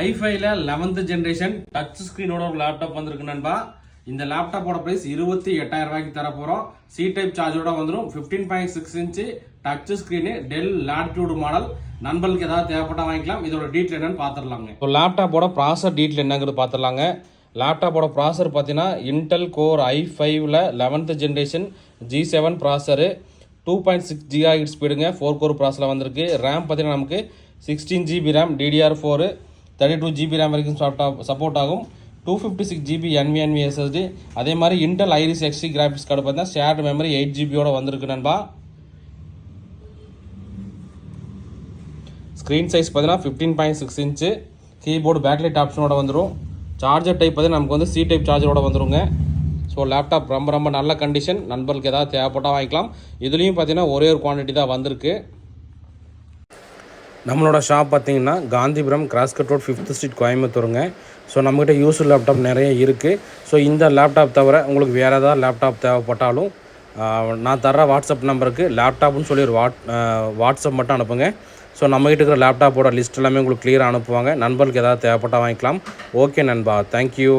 ஐஃபைல eleventh generation touch ஸ்க்ரீனோட ஒரு laptop வந்திருக்கு நண்பா. இந்த லேப்டாப்போட ப்ரைஸ் இருபத்தி எட்டாயிரம் ரூபாய்க்கு தர போகிறோம் சி டைப் சார்ஜோட வந்துடும் fifteen point six inch touch screen Dell Latitude model நண்பர்களுக்கு ஏதாவது தேவைப்பட்டா வாங்கிக்கலாம். இதோட டீட்டெயில் என்னன்னு பார்த்துடலாங்க. இப்போ லேப்டாப்போட ப்ராசர் டீட்டெயில் என்னங்கிறது பார்த்துடலாங்க. லேப்டாப்போட ப்ராசர் பார்த்தீங்கன்னா இன்டெல் கோர் ஐ ஃபைவ்ல eleventh generation G seven processor two point six giga ஸ்பீடுங்க four core ப்ராசரில் வந்திருக்கு. ரேம் பார்த்தீங்கன்னா நமக்கு sixteen GB RAM DDR four thirty two GB RAM வரைக்கும் சப்போர்ட் ஆகும். Two fifty six GB NVNV SSD அதே மாதிரி Intel Iris XE graphics card பார்த்தீங்கன்னா shared memory eight ஜிபியோட வந்திருக்கு நண்பா. ஸ்க்ரீன் சைஸ் பார்த்தீங்கன்னா fifteen point six inch keyboard backlight ஆப்ஷனோட வந்துடும் சார்ஜர் டைப் பார்த்தீங்கன்னா நமக்கு வந்து சி டைப் சார்ஜரோட வந்துருங்க. ஸோ லேப்டாப் ரொம்ப ரொம்ப நல்ல கண்டிஷன் நண்பர்களுக்கு ஏதாவது தேவைப்பட்டால் வாங்கிக்கலாம். இதுலேயும் பார்த்தீங்கன்னா ஒரே ஒரு குவான்டிட்டி தான் வந்திருக்கு. நம்மளோட ஷாப் பார்த்திங்கன்னா Gandhipuram cross cut road fifth street கோயம்புத்தூருங்க. So நம்மக்கிட்ட யூஸ் லேப்டாப் நிறைய இருக்குது ஸோ இந்த லேப்டாப் தவிர உங்களுக்கு வேறு ஏதாவது லேப்டாப் தேவைப்பட்டாலும் நான் தர்ற வாட்ஸ்அப் நம்பருக்கு லேப்டாப்னு சொல்லி ஒரு வாட் வாட்ஸ்அப் மட்டும் அனுப்புங்க. ஸோ நம்மகிட்ட இருக்கிற லேப்டாப்போட லிஸ்ட் எல்லாமே உங்களுக்கு கிளியராக அனுப்புவாங்க. நண்பர்களுக்கு ஏதாவது தேவைப்பட்டால் வாங்கிக்கலாம். ஓகே நண்பா. தேங்க்யூ